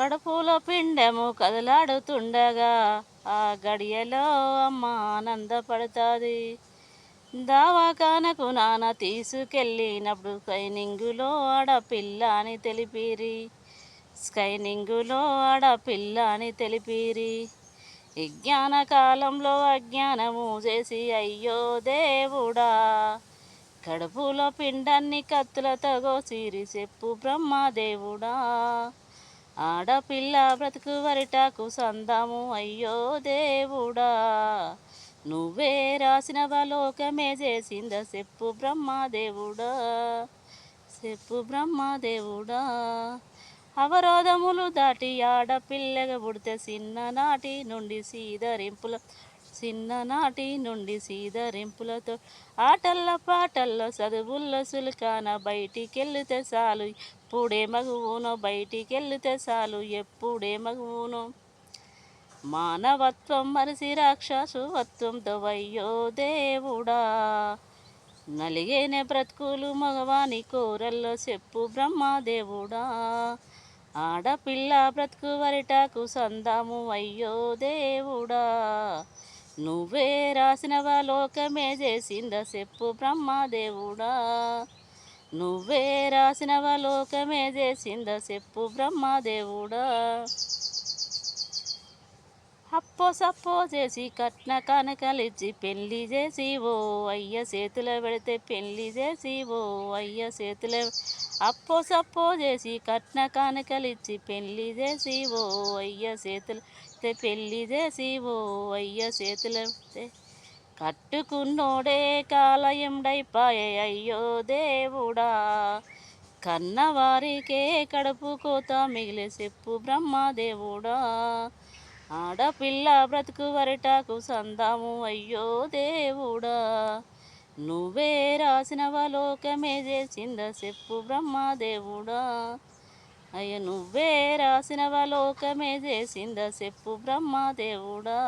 కడుపులో పిండము కదలాడుతుండగా ఆ గడియలో అమ్మ ఆనందపడుతుంది. దావాఖానకు నాన్న తీసుకెళ్ళినప్పుడు స్కైనింగులో ఆడపిల్ల అని తెలిపిరి. స్కైనింగులో ఆడపిల్ల అని తెలిపిరి. విజ్ఞాన కాలంలో అజ్ఞానము చేసి అయ్యో దేవుడా! కడుపులో పిండాన్ని కత్తులతో గోసిరి చెప్పు బ్రహ్మదేవుడా ఆడపిల్ల బ్రతుకు వరిటాకు సందాము అయ్యో దేవుడా. నువ్వే రాసిన లోకమే చేసింద చెప్పు బ్రహ్మదేవుడా చెప్పు బ్రహ్మదేవుడా అవరోధములు దాటి ఆడపిల్లగా పుడితే చిన్ననాటి నుండి సీదరింపుల చిన్ననాటి నుండి సీదరింపులతో ఆటల్ల పాటల్లో చదువుల్లో సులుకాన బయటికెళ్ళితే చాలు. ఇప్పుడే మగువునో బయటికెళ్ళితే చాలు. ఎప్పుడే మగువునో? మానవత్వం మరిసి రాక్షసువత్వంతో అయ్యో దేవుడా. నలిగేనే బ్రతుకులు మగవాని కూరల్లో చెప్పు బ్రహ్మదేవుడా ఆడపిల్ల బ్రతుకు వరిటాకు సందాము అయ్యో దేవుడా. నువ్వే రాసినవ లోకమే చేసింద చెప్పు బ్రహ్మదేవుడా. నువ్వే రాసినవ లోకమే చేసింద చెప్పు బ్రహ్మదేవుడా. సప్పో చేసి కట్న కనకలిచ్చి పెళ్ళి చేసి ఓ అయ్య చేతిలో పెడితే పెళ్ళి చేసి ఓ అయ్య చేతిలో అప్పో సప్పో చేసి కట్న కానుకలిచ్చి పెళ్ళి చేసి ఓ అయ్య చేతులు పెళ్ళి చేసి ఓ అయ్య చేతులు కట్టుకున్నోడే కాలయండైపాయే అయ్యో దేవుడా. కన్నవారికే కడుపు కోత మిగిలే చెప్పు బ్రహ్మదేవుడా ఆడపిల్ల బ్రతుకు వరిటాకు సందాము అయ్యో దేవుడా. నువ్వే రాసినవ లోకమే చేసింద చెప్పు బ్రహ్మదేవుడా అయ్య నువ్వే రాసినవ లోకమే చేసింద చెప్పు బ్రహ్మదేవుడా